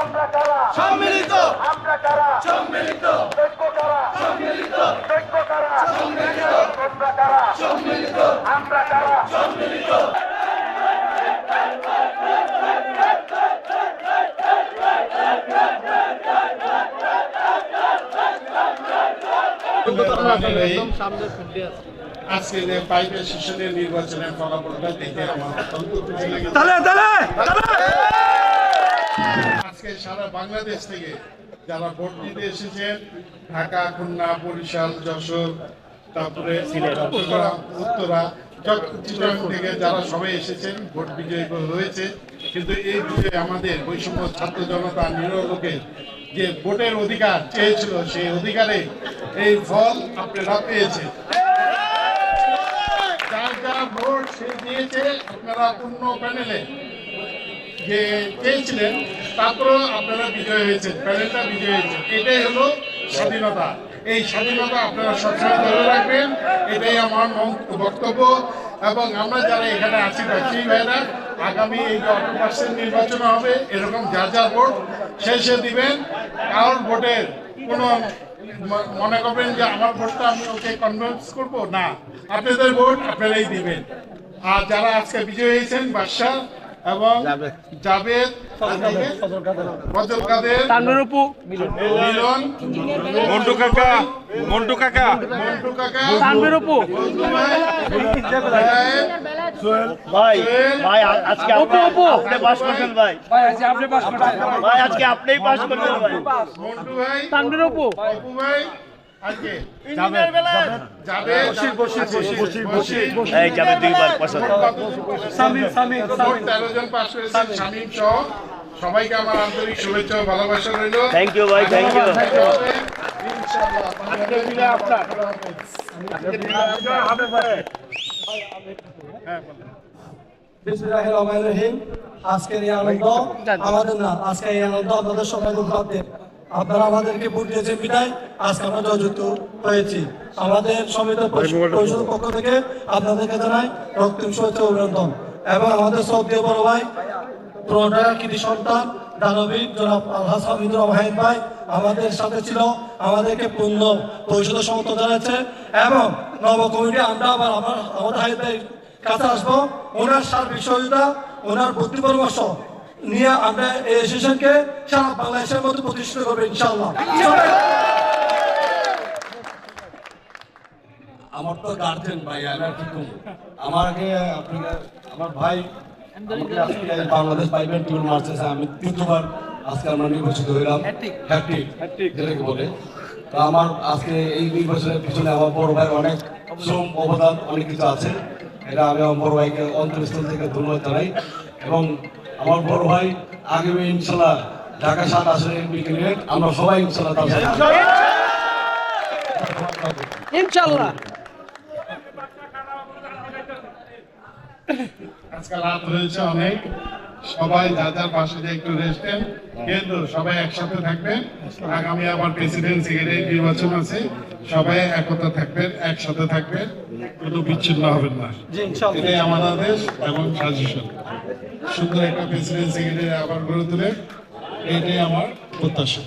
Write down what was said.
আমরা কারা? সম্মিলিত। সম্মিলিত। সম্মিলিত। সম্মিলিত। সম্মিলিত। আমরা পাইপের সেশনের নির্বাচনের ফলাফলটা দেখে আমার অত্যন্ত আজকে সারা বাংলাদেশ থেকে যারা ভোট দিতে এসেছেন, ঢাকা, খুলনা, বরিশাল, যশোর, তারপরে উত্তরা থেকে যারা সবাই এসেছেন, ভোট বিজয়ী কিন্তু এই বিজয় আমাদের বৈষম্য ছাত্র জনতা নিরহ যে ভোটের অধিকার চেয়েছিল, সেই অধিকারে এই ফল পেয়েছেন। যার ভোট সে দিয়েছে, আপনারা পূর্ণ প্যানেলে যে চেয়েছিলেন তারপরেও আপনারা বিজয় হয়েছেন, প্যানেলটা বিজয় হয়েছে। এটাই হলো স্বাধীনতা। এই স্বাধীনতা আপনারা সবসময় ধরে রাখবেন, এটাই আমার বক্তব্য। এবং আমরা যারা এখানে আছি ব্যবসায়ী ভাইরা, আগামী এই যে নির্বাচন হবে, এরকম যার যার ভোট শেষে দিবেন। কারোর ভোটের কোনো মনে করবেন যে আমার ভোটটা আমি ওকে কনভিন্স করব? না। আপনাদের ভোট আপনারাই দিবেন। আর যারা আজকে বিজয়ী হয়েছেন, বাদশাহ এবং জাভেদ ফজল কাদের। তানরূপু মিলন। মন্টু কাকা। মন্টু কাকা। মন্টু কাকা। তানরূপু ভাই, ভাই আজকে আপনি। আপনি পাস করছেন ভাই। ভাই আজকে আপনিই পাস করছেন ভাই। মন্টু ভাই। তানরূপু অপু ভাই। এই যাবে দুইবার সবাইকে আমার আন্তরিক শুভেচ্ছা ভালোবাসা রইল। থ্যাংক ইউ ভাই থ্যাংক ইউ আজকের এই আনন্দ আমাদের না আজকে এই আনন্দ আপনাদের সবাই উপলব্ধে আপনারা আমাদেরকে ভোট দিয়েছেন বিদায়। আজকে আমরা জয়যুক্ত হয়েছি। আমাদের সমিত পরিষদের পক্ষ থেকে আপনাদেরকে জানাই রক্তিম শুভেচ্ছা অভিনন্দন। এবং আমাদের শ্রদ্ধেয় বড় ভাই প্রণয় কৃতি সন্তান দানবীর জনাব আলহাস হামিদুর রহমান ভাই আমাদের সাথে ছিল আমাদেরকে পূর্ণ পরিষদের সমর্থন জানাচ্ছে এবং নব কমিটি আমরা আবার আমার আমাদের হাইদ ভাই কাছে আসব। ওনার সার্বিক সহযোগিতা ওনার বুদ্ধি পরামর্শ নিয়ে আমরা এই অ্যাসোসিয়েশনকে সারা বাংলাদেশের মধ্যে প্রতিষ্ঠিত করব ইনশাআল্লাহ। আমার তো গার্জেন ভাই আমি আর কি আমাকে আপনাকে আমার ভাই বাংলাদেশ পাইবেন টিউন মারতেছে আমি তৃতীয়বার আজকে আমরা নির্বাচিত হইলাম। হ্যাট্রিক যেটাকে বলে। তো আমার আজকে এই নির্বাচনের পিছনে আমার বড় ভাই অনেক শ্রম অবদান অনেক কিছু আছে। এটা আমি আমার বড় ভাইকে অন্তরস্থল থেকে ধন্যবাদ জানাই। এবং আমার বড় ভাই আগামী ইনশাল্লাহ ঢাকা সাত আসলে এমপি ক্যান্ডিডেট আমরা সবাই ইনশাল্লাহ তার সাথে ইনশাআল্লাহ। আজকে রাত হয়েছে অনেক। সবাই যা যার পাশে যে একটু রেস্ট নেন। কিন্তু সবাই একসাথে থাকবেন। আগামী আবার প্রেসিডেন্ট সেক্রেটারি নির্বাচন আছে। সবাই একতা থাকবেন একসাথে থাকবেন। কোনো বিচ্ছিন্ন হবেন না। এটাই আমার আদেশ এবং সাজেশন সুন্দর একটা প্রেসিডেন্ট সেক্রেটারি আবার গড়ে তুলে এটাই আমার প্রত্যাশা।